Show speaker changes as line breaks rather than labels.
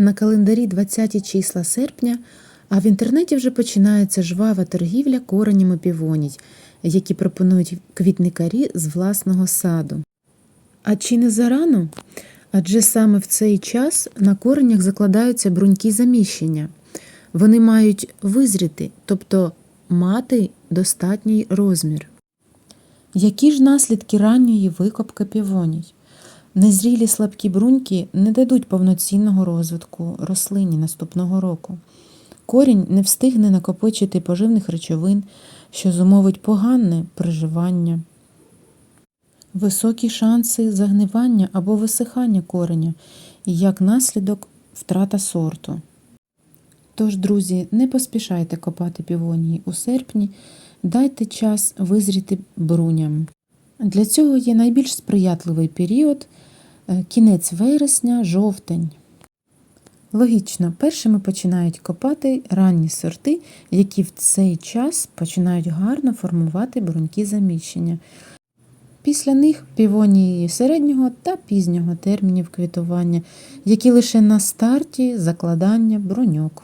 На календарі 20 числа серпня, а в інтернеті вже починається жвава торгівля коренями півоній, які пропонують квітникарі з власного саду. А чи не зарано? Адже саме в цей час на коренях закладаються бруньки заміщення. Вони мають визріти, тобто мати достатній розмір. Які ж наслідки ранньої викопки півоній? Незрілі слабкі бруньки не дадуть повноцінного розвитку рослині наступного року. Корінь не встигне накопичити поживних речовин, що зумовить погане приживання. Високі шанси загнивання або висихання кореня і як наслідок втрата сорту. Тож, друзі, не поспішайте копати півонії у серпні, дайте час визріти бруням. Для цього є найбільш сприятливий період е, кінець вересня, жовтень. Логічно, першими починають копати ранні сорти, які в цей час починають гарно формувати бруньки заміщення. Після них півонії середнього та пізнього термінів квітування, які лише на старті закладання бруньок.